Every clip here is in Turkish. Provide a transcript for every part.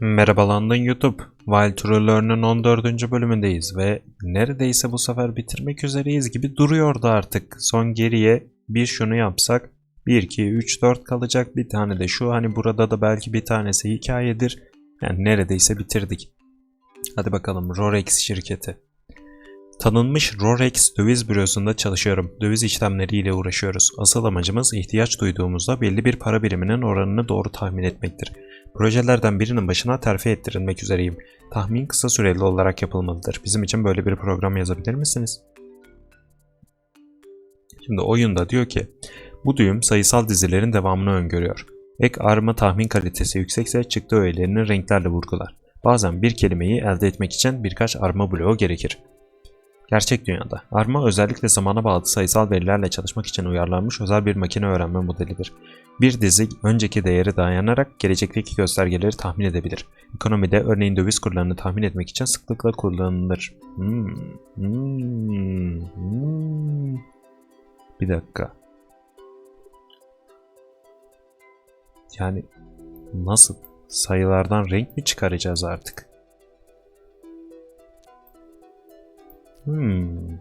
Merhabalandın YouTube. While True Learn'ın 14. bölümündeyiz ve neredeyse bu sefer bitirmek üzereyiz gibi duruyordu artık. Son geriye bir şunu yapsak 1, 2, 3, 4 kalacak. Bir tane de şu hani burada da belki bir tanesi hikayedir. Yani neredeyse bitirdik. Hadi bakalım Rorex şirketi. Tanınmış Rorex döviz bürosunda çalışıyorum. Döviz işlemleriyle uğraşıyoruz. Asıl amacımız ihtiyaç duyduğumuzda belli bir para biriminin oranını doğru tahmin etmektir. Projelerden birinin başına terfi ettirilmek üzereyim. Tahmin kısa süreli olarak yapılmalıdır. Bizim için böyle bir program yazabilir misiniz? Şimdi oyunda diyor ki bu düğüm sayısal dizilerin devamını öngörüyor. Ek arma tahmin kalitesi yüksekse çıktı öğelerini renklerle vurgular. Bazen bir kelimeyi elde etmek için birkaç arma bloğu gerekir. Gerçek dünyada arma özellikle zamana bağlı sayısal verilerle çalışmak için uyarlanmış özel bir makine öğrenme modelidir. Bir dizi önceki değeri dayanarak gelecekteki göstergeleri tahmin edebilir. Ekonomide örneğin döviz kurlarını tahmin etmek için sıklıkla kullanılır. Hmm, hmm, hmm. Bir dakika. Yani nasıl? Sayılardan renk mi çıkaracağız artık? Hmm.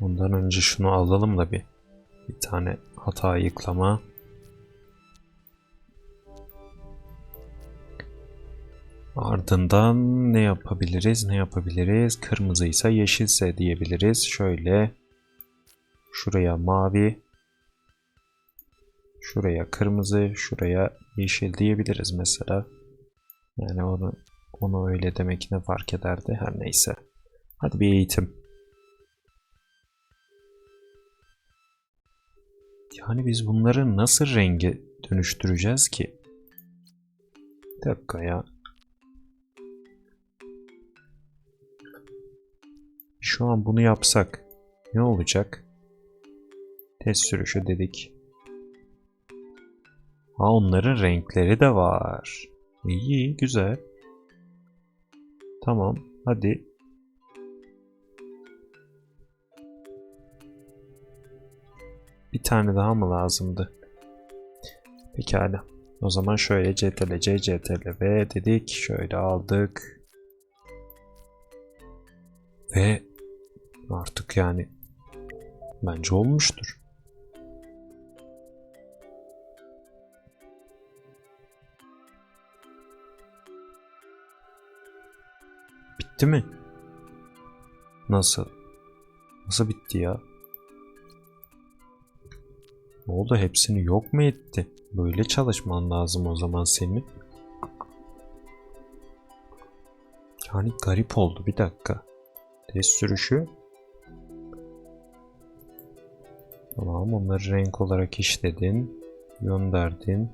Ondan önce şunu alalım da bir. Bir tane hata ayıklama. Ardından ne yapabiliriz? Ne yapabiliriz? Kırmızıysa yeşilse diyebiliriz. Şöyle şuraya mavi, şuraya kırmızı, şuraya yeşil diyebiliriz mesela. Yani onu onu öyle demek ne fark ederdi? Her neyse. Hadi bir eğitim. Yani biz bunları nasıl renge dönüştüreceğiz ki? Bir dakika ya. Şu an bunu yapsak ne olacak? Test sürüşü dedik. Ha onların renkleri de var. İyi, güzel. Tamam, hadi. Bir tane daha mı lazımdı? Pekala. O zaman şöyle CTRL C, CTRL V dedik. Şöyle aldık. Ve artık yani bence olmuştur. Bitti mi? Nasıl? Nasıl bitti ya? Ne oldu? Hepsini yok mu etti? Böyle çalışman lazım o zaman senin. Yani garip oldu. Bir dakika. Test sürüşü. Tamam onları renk olarak işledin. Gönderdin.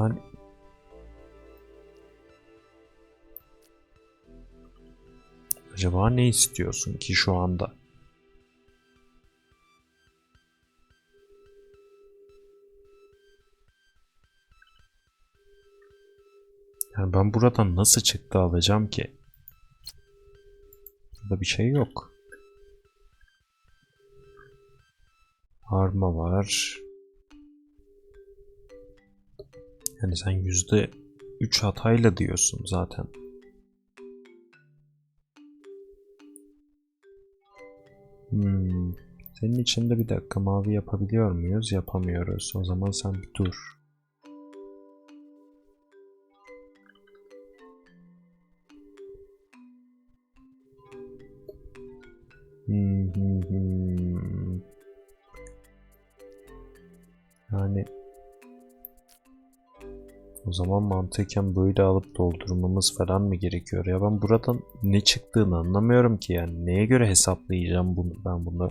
Yani Acaba ne istiyorsun ki şu anda? Yani ben buradan nasıl çıktı alacağım ki? Burada bir şey yok. Arma var. Yani sen yüzde üç hatayla diyorsun zaten. Hmm. Senin içinde bir dakika mavi yapabiliyor muyuz? Yapamıyoruz. O zaman sen bir dur. O zaman mantıken böyle alıp doldurmamız falan mı gerekiyor? Ya ben buradan ne çıktığını anlamıyorum ki yani. Neye göre hesaplayacağım bunu ben bunu?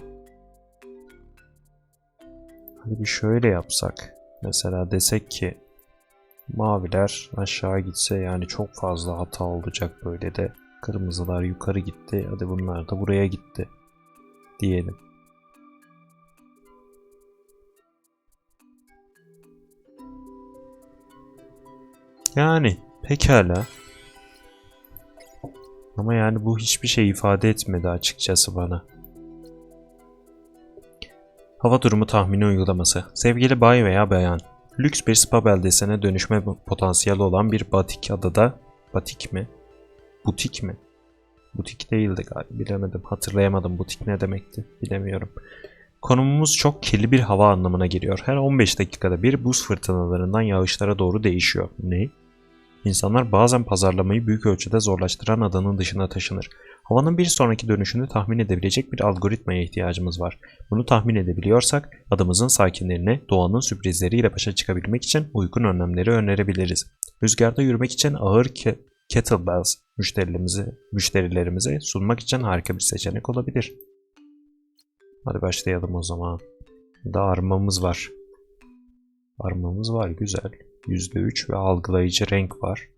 Hadi bir şöyle yapsak. Mesela desek ki maviler aşağı gitse yani çok fazla hata olacak böyle de. Kırmızılar yukarı gitti. Hadi bunlar da buraya gitti. Diyelim. Yani pekala. Ama yani bu hiçbir şey ifade etmedi açıkçası bana. Hava durumu tahmini uygulaması. Sevgili bay veya bayan, lüks bir spa beldesine dönüşme potansiyeli olan bir batik adada, batik mi? Butik mi? Butik değildi galiba, bilemedim, hatırlayamadım butik ne demekti, bilemiyorum. Konumumuz çok kirli bir hava anlamına geliyor. Her 15 dakikada bir buz fırtınalarından yağışlara doğru değişiyor. Ne? İnsanlar bazen pazarlamayı büyük ölçüde zorlaştıran adanın dışına taşınır. Havanın bir sonraki dönüşünü tahmin edebilecek bir algoritmaya ihtiyacımız var. Bunu tahmin edebiliyorsak adamızın sakinlerine doğanın sürprizleriyle başa çıkabilmek için uygun önlemleri önerebiliriz. Rüzgarda yürümek için ağır ke kettlebells müşterilerimize, müşterilerimize sunmak için harika bir seçenek olabilir. Hadi başlayalım o zaman. Da armamız var. Armamız var güzel. %3 ve algılayıcı renk var.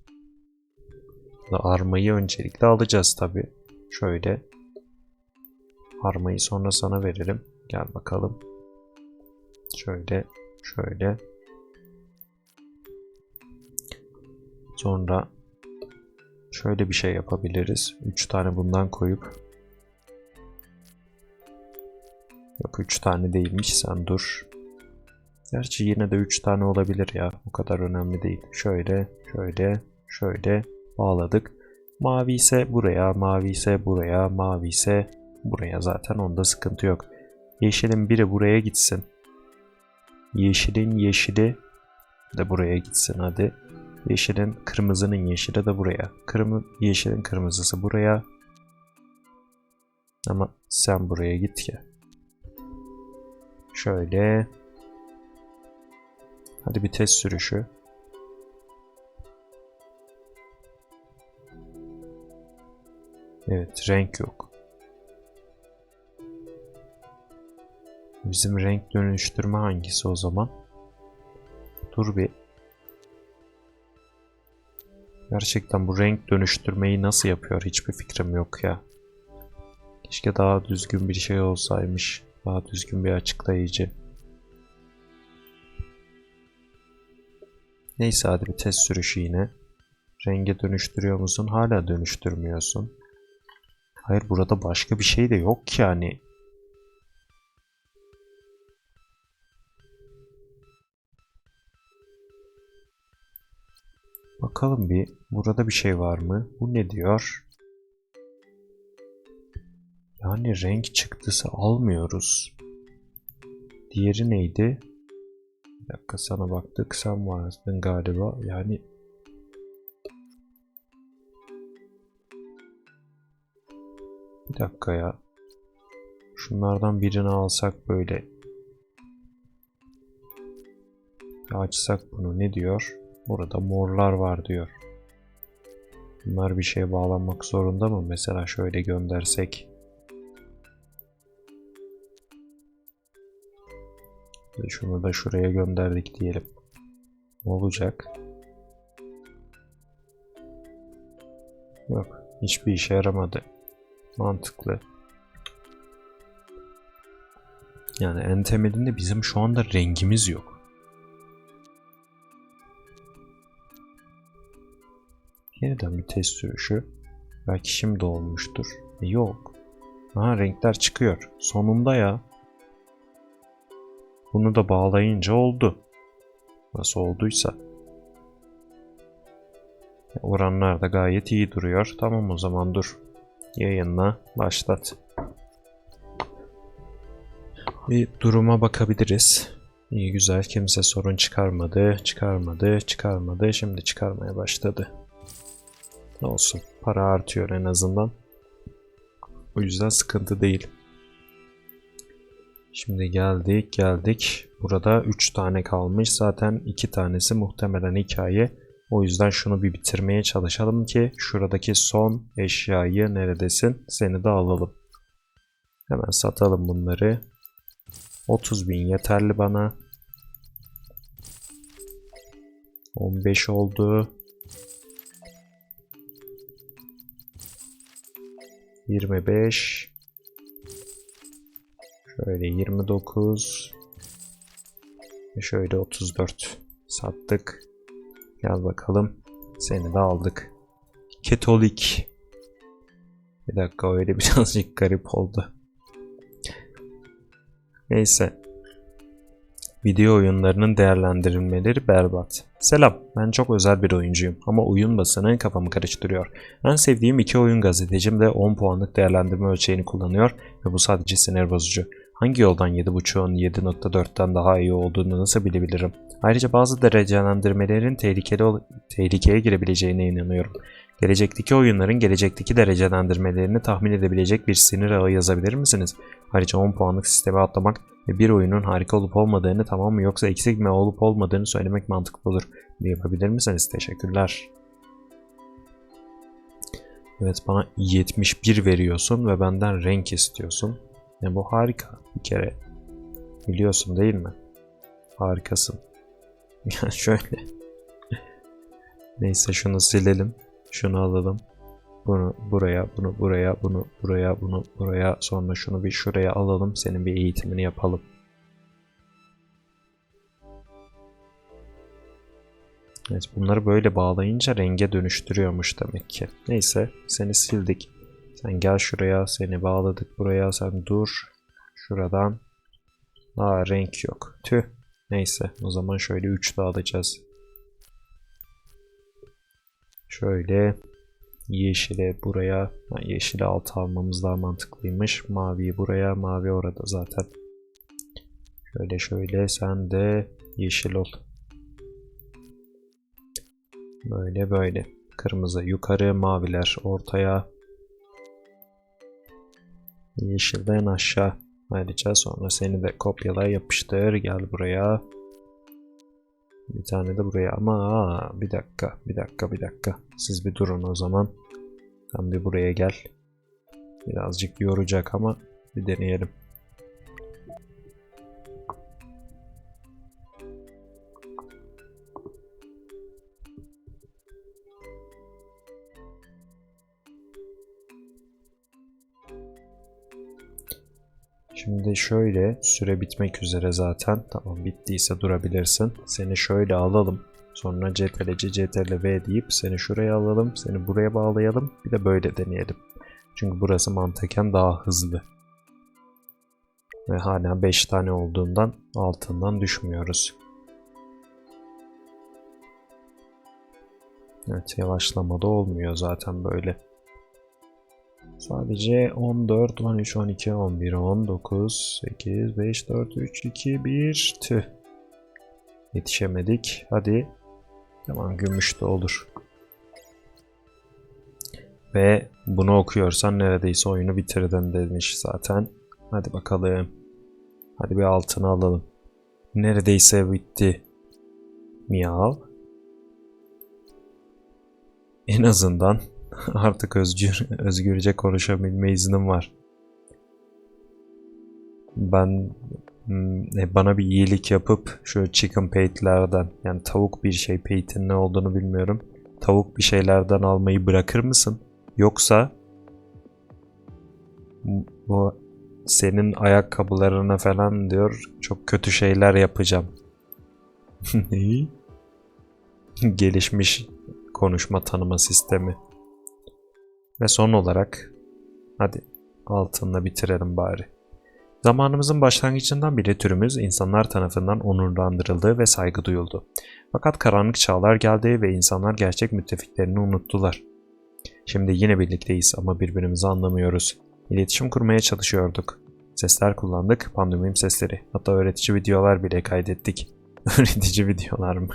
Armayı öncelikle alacağız tabi. Şöyle. Armayı sonra sana verelim. Gel bakalım. Şöyle. Şöyle. Sonra şöyle bir şey yapabiliriz. 3 tane bundan koyup Yok 3 tane değilmiş sen dur. Gerçi yine de 3 tane olabilir ya. O kadar önemli değil. Şöyle, şöyle, şöyle bağladık. Mavi ise buraya, mavi ise buraya, mavi ise buraya. Zaten onda sıkıntı yok. Yeşilin biri buraya gitsin. Yeşilin yeşili de buraya gitsin hadi. Yeşilin kırmızının yeşili de buraya. Kırmı, yeşilin kırmızısı buraya. Ama sen buraya git ki. Şöyle. Hadi bir test sürüşü. Evet, renk yok. Bizim renk dönüştürme hangisi o zaman? Dur bir. Gerçekten bu renk dönüştürmeyi nasıl yapıyor hiçbir fikrim yok ya. Keşke daha düzgün bir şey olsaymış. Daha düzgün bir açıklayıcı. Neyse hadi bir test sürüşü yine. Renge dönüştürüyor musun? Hala dönüştürmüyorsun. Hayır burada başka bir şey de yok ki yani. Bakalım bir. Burada bir şey var mı? Bu ne diyor? Yani renk çıktısı almıyoruz. Diğeri neydi? Bir dakika sana baktık. Sen vardın galiba. Yani Bir dakika ya. Şunlardan birini alsak böyle. Ya açsak bunu ne diyor? Burada morlar var diyor. Bunlar bir şeye bağlanmak zorunda mı? Mesela şöyle göndersek. Şunu da şuraya gönderdik diyelim. Olacak? Yok. Hiçbir işe yaramadı. Mantıklı. Yani en temelinde bizim şu anda rengimiz yok. Yeniden bir test sürüşü. Belki şimdi olmuştur. E, yok. Aha renkler çıkıyor. Sonunda ya. Bunu da bağlayınca oldu. Nasıl olduysa. Oranlar da gayet iyi duruyor. Tamam o zaman dur. Yayınla başlat. Bir duruma bakabiliriz. İyi güzel kimse sorun çıkarmadı, çıkarmadı, çıkarmadı. Şimdi çıkarmaya başladı. Ne olsun para artıyor en azından. O yüzden sıkıntı değil. Şimdi geldik geldik. Burada 3 tane kalmış. Zaten 2 tanesi muhtemelen hikaye. O yüzden şunu bir bitirmeye çalışalım ki şuradaki son eşyayı neredesin seni de alalım. Hemen satalım bunları. 30 bin yeterli bana. 15 oldu. 25 Şöyle 29 ve şöyle 34 sattık. Gel bakalım. Seni de aldık. Ketolik. Bir dakika öyle birazcık garip oldu. Neyse. Video oyunlarının değerlendirilmeleri berbat. Selam, ben çok özel bir oyuncuyum ama oyun basını kafamı karıştırıyor. En sevdiğim iki oyun gazetecim de 10 puanlık değerlendirme ölçeğini kullanıyor ve bu sadece sinir bozucu. Hangi yoldan 7.5'un 7.4'ten daha iyi olduğunu nasıl bilebilirim? Ayrıca bazı derecelendirmelerin tehlikeli tehlikeye girebileceğine inanıyorum. Gelecekteki oyunların gelecekteki derecelendirmelerini tahmin edebilecek bir sinir ağı yazabilir misiniz? Ayrıca 10 puanlık sisteme atlamak ve bir oyunun harika olup olmadığını tamam mı yoksa eksik mi olup olmadığını söylemek mantıklı olur. Bunu yapabilir misiniz? Teşekkürler. Evet bana 71 veriyorsun ve benden renk istiyorsun. Ya bu harika bir kere. Biliyorsun değil mi? Harikasın. Ya şöyle. Neyse şunu silelim. Şunu alalım. Bunu buraya, bunu buraya, bunu buraya, bunu buraya. Sonra şunu bir şuraya alalım. Senin bir eğitimini yapalım. Evet bunları böyle bağlayınca renge dönüştürüyormuş demek ki. Neyse seni sildik. Sen gel şuraya. Seni bağladık buraya. Sen dur. Şuradan. Aa renk yok. Tüh. Neyse o zaman şöyle 3 de alacağız. Şöyle yeşile buraya. Ha, yeşili altı almamız daha mantıklıymış. Maviyi buraya. Mavi orada zaten. Şöyle şöyle sen de yeşil ol. Böyle böyle. Kırmızı yukarı, maviler ortaya. Yeşilden aşağı. Ayrıca sonra seni de kopyala yapıştır. Gel buraya. Bir tane de buraya ama bir dakika bir dakika bir dakika. Siz bir durun o zaman. Sen bir buraya gel. Birazcık yoracak ama bir deneyelim. Şimdi şöyle süre bitmek üzere zaten. Tamam bittiyse durabilirsin. Seni şöyle alalım. Sonra CTRL C CTRL V deyip seni şuraya alalım. Seni buraya bağlayalım. Bir de böyle deneyelim. Çünkü burası mantıken daha hızlı. Ve hala 5 tane olduğundan altından düşmüyoruz. Evet yavaşlama da olmuyor zaten böyle. Sadece 14, 13, 12, 11, 10, 9, 8, 5, 4, 3, 2, 1. Tüh. Yetişemedik. Hadi. Tamam gümüş de olur. Ve bunu okuyorsan neredeyse oyunu bitirdin demiş zaten. Hadi bakalım. Hadi bir altını alalım. Neredeyse bitti. Miyav. En azından artık özgür özgürce konuşabilme iznim var. Ben hmm, e, bana bir iyilik yapıp şu chicken pate'lerden yani tavuk bir şey pate'in ne olduğunu bilmiyorum. Tavuk bir şeylerden almayı bırakır mısın? Yoksa bu senin ayakkabılarına falan diyor çok kötü şeyler yapacağım. Gelişmiş konuşma tanıma sistemi. Ve son olarak hadi altınla bitirelim bari. Zamanımızın başlangıcından beri türümüz insanlar tarafından onurlandırıldı ve saygı duyuldu. Fakat karanlık çağlar geldi ve insanlar gerçek müttefiklerini unuttular. Şimdi yine birlikteyiz ama birbirimizi anlamıyoruz. İletişim kurmaya çalışıyorduk. Sesler kullandık, pandomim sesleri. Hatta öğretici videolar bile kaydettik. öğretici videolar mı?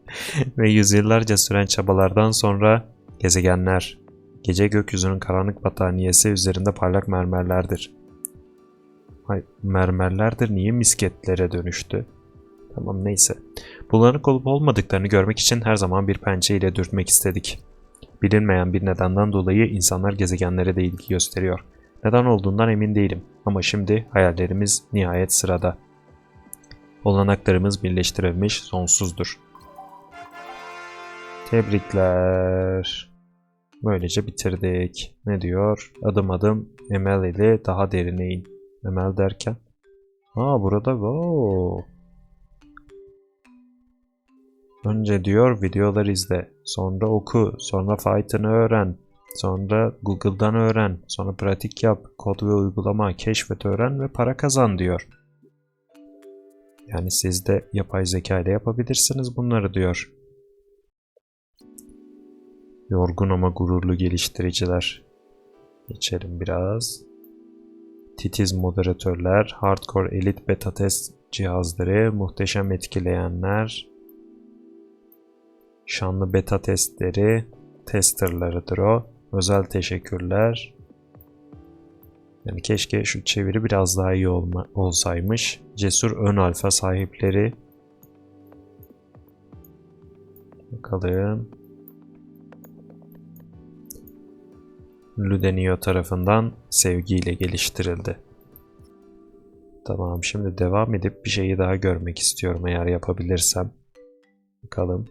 ve yüzyıllarca süren çabalardan sonra gezegenler, gece gökyüzünün karanlık battaniyesi üzerinde parlak mermerlerdir. Hay, mermerlerdir niye misketlere dönüştü? Tamam neyse. Bulanık olup olmadıklarını görmek için her zaman bir pençe ile dürtmek istedik. Bilinmeyen bir nedenden dolayı insanlar gezegenlere de ilgi gösteriyor. Neden olduğundan emin değilim ama şimdi hayallerimiz nihayet sırada. Olanaklarımız birleştirilmiş sonsuzdur. Tebrikler. Böylece bitirdik. Ne diyor? Adım adım Emel ile daha derine in. Emel derken? Aa burada wow. Önce diyor videolar izle. Sonra oku. Sonra fight'ını öğren. Sonra Google'dan öğren. Sonra pratik yap. Kod ve uygulama keşfet öğren ve para kazan diyor. Yani siz de yapay zeka ile yapabilirsiniz bunları diyor. Yorgun ama gururlu geliştiriciler. Geçelim biraz. Titiz moderatörler, hardcore elit beta test cihazları, muhteşem etkileyenler, şanlı beta testleri, testerlarıdır o. Özel teşekkürler. Yani keşke şu çeviri biraz daha iyi olma, olsaymış. Cesur ön alfa sahipleri. Bakalım. Ludenio tarafından sevgiyle geliştirildi. Tamam şimdi devam edip bir şeyi daha görmek istiyorum eğer yapabilirsem. Bakalım.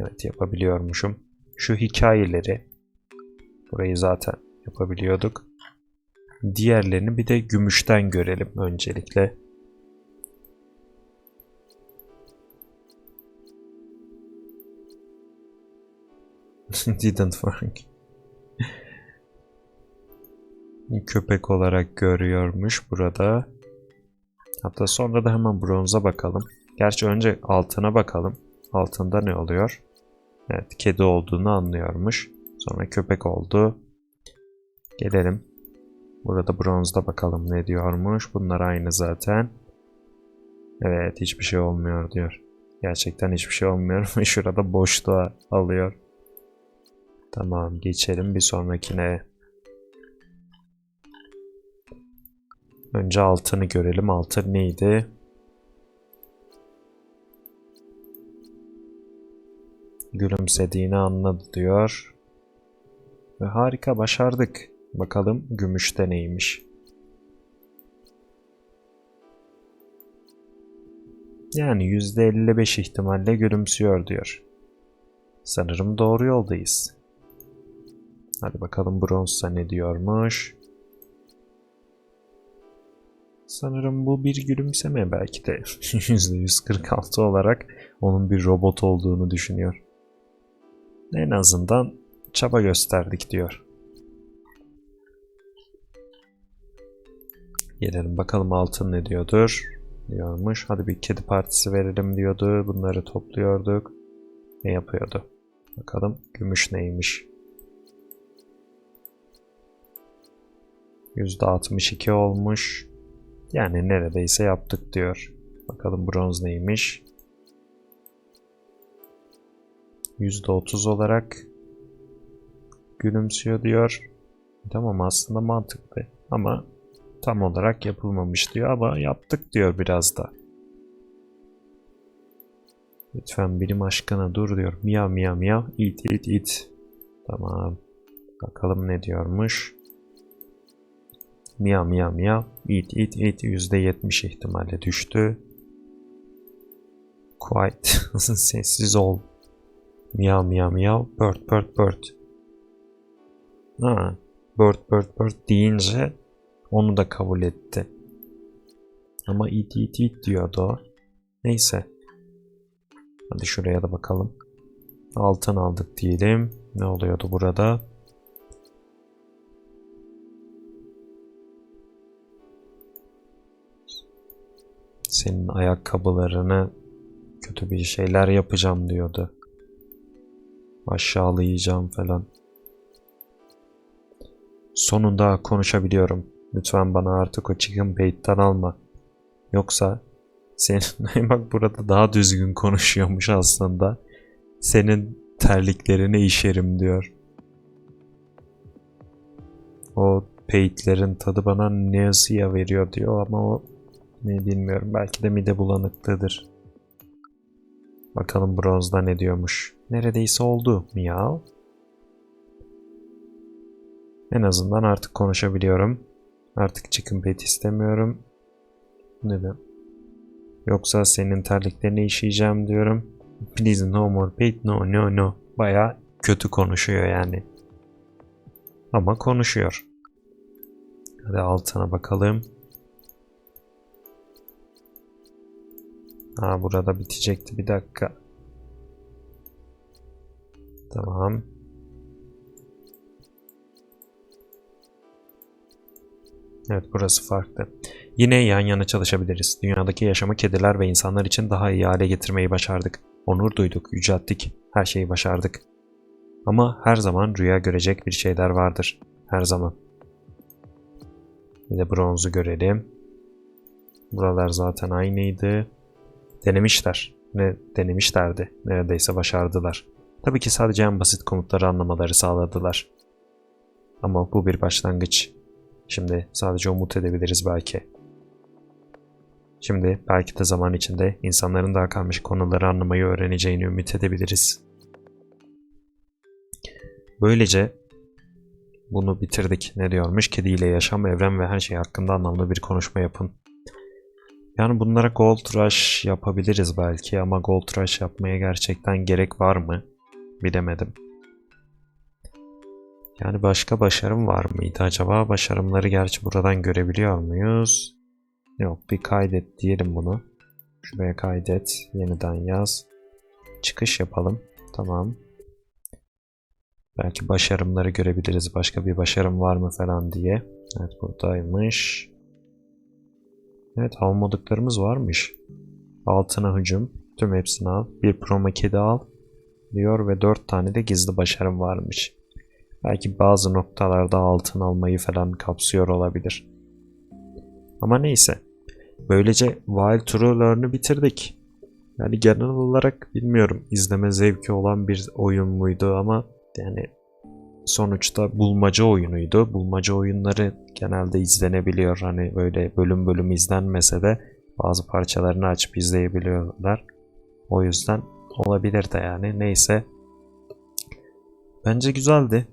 Evet yapabiliyormuşum. Şu hikayeleri burayı zaten yapabiliyorduk. Diğerlerini bir de gümüşten görelim öncelikle. Didn't work. Köpek olarak görüyormuş burada. Hatta sonra da hemen bronza bakalım. Gerçi önce altına bakalım. Altında ne oluyor? Evet kedi olduğunu anlıyormuş. Sonra köpek oldu. Gelelim. Burada bronzda bakalım ne diyormuş. Bunlar aynı zaten. Evet hiçbir şey olmuyor diyor. Gerçekten hiçbir şey olmuyor. Şurada boşluğa alıyor. Tamam geçelim bir sonrakine. Önce altını görelim. Altın neydi? Gülümsediğini anladı diyor. Ve harika başardık. Bakalım gümüşte neymiş. Yani %55 ihtimalle gülümsüyor diyor. Sanırım doğru yoldayız. Hadi bakalım bronzsa ne diyormuş. Sanırım bu bir gülümseme belki de %146 olarak onun bir robot olduğunu düşünüyor. En azından çaba gösterdik diyor. Gelelim bakalım altın ne diyordur. Diyormuş. Hadi bir kedi partisi verelim diyordu. Bunları topluyorduk. Ne yapıyordu? Bakalım gümüş neymiş? %62 olmuş. Yani neredeyse yaptık diyor. Bakalım bronz neymiş? %30 olarak gülümsüyor diyor. Tamam aslında mantıklı ama tam olarak yapılmamış diyor ama yaptık diyor biraz da. Lütfen bilim aşkına dur diyor. Miyav miyav miyav it it it. Tamam. Bakalım ne diyormuş. Miyav miyav miyav it it it %70 ihtimalle düştü. Quiet. Sessiz ol. Miyav miyav miyav bird bird bird. Ha, bird bird bird deyince onu da kabul etti. Ama it it it diyordu o. Neyse. Hadi şuraya da bakalım. Altın aldık diyelim. Ne oluyordu burada? Senin ayakkabılarını kötü bir şeyler yapacağım diyordu. Aşağılayacağım falan. Sonunda konuşabiliyorum. Lütfen bana artık o chicken bait'ten alma. Yoksa senin bak burada daha düzgün konuşuyormuş aslında. Senin terliklerine işerim diyor. O peitlerin tadı bana Neosia veriyor diyor ama o ne bilmiyorum. Belki de mide bulanıklığıdır. Bakalım bronzda ne diyormuş. Neredeyse oldu. Miyav. En azından artık konuşabiliyorum. Artık chicken bait istemiyorum. Neden? Yoksa senin terliklerini işeyeceğim diyorum. Please no more bait. No no no. Baya kötü konuşuyor yani. Ama konuşuyor. Hadi altına bakalım. Ha burada bitecekti bir dakika. Tamam. Evet burası farklı. Yine yan yana çalışabiliriz. Dünyadaki yaşamı kediler ve insanlar için daha iyi hale getirmeyi başardık. Onur duyduk, yücelttik, her şeyi başardık. Ama her zaman rüya görecek bir şeyler vardır. Her zaman. Bir de bronzu görelim. Buralar zaten aynıydı. Denemişler. Ne denemişlerdi. Neredeyse başardılar. Tabii ki sadece en basit komutları anlamaları sağladılar. Ama bu bir başlangıç. Şimdi sadece umut edebiliriz belki. Şimdi belki de zaman içinde insanların daha karmaşık konuları anlamayı öğreneceğini ümit edebiliriz. Böylece bunu bitirdik. Ne diyormuş? Kediyle yaşam, evren ve her şey hakkında anlamlı bir konuşma yapın. Yani bunlara Gold Rush yapabiliriz belki ama Gold Rush yapmaya gerçekten gerek var mı? Bilemedim. Yani başka başarım var mıydı acaba? Başarımları gerçi buradan görebiliyor muyuz? Yok bir kaydet diyelim bunu. Şuraya kaydet. Yeniden yaz. Çıkış yapalım. Tamam. Belki başarımları görebiliriz. Başka bir başarım var mı falan diye. Evet buradaymış. Evet almadıklarımız varmış. Altına hücum. Tüm hepsini al. Bir proma kedi al. Diyor ve 4 tane de gizli başarım varmış. Belki bazı noktalarda altın almayı falan kapsıyor olabilir. Ama neyse. Böylece Wild True Learn'ü bitirdik. Yani genel olarak bilmiyorum izleme zevki olan bir oyun muydu ama yani sonuçta bulmaca oyunuydu. Bulmaca oyunları genelde izlenebiliyor. Hani böyle bölüm bölüm izlenmese de bazı parçalarını açıp izleyebiliyorlar. O yüzden olabilir de yani. Neyse. Bence güzeldi.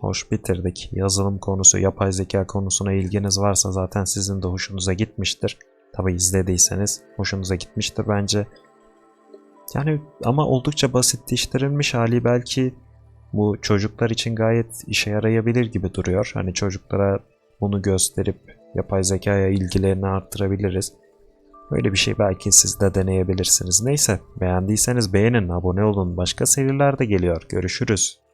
Hoş bitirdik. Yazılım konusu, yapay zeka konusuna ilginiz varsa zaten sizin de hoşunuza gitmiştir. Tabi izlediyseniz hoşunuza gitmiştir bence. Yani ama oldukça basitleştirilmiş hali belki bu çocuklar için gayet işe yarayabilir gibi duruyor. Hani çocuklara bunu gösterip yapay zekaya ilgilerini arttırabiliriz. Böyle bir şey belki siz de deneyebilirsiniz. Neyse beğendiyseniz beğenin, abone olun. Başka seriler de geliyor. Görüşürüz.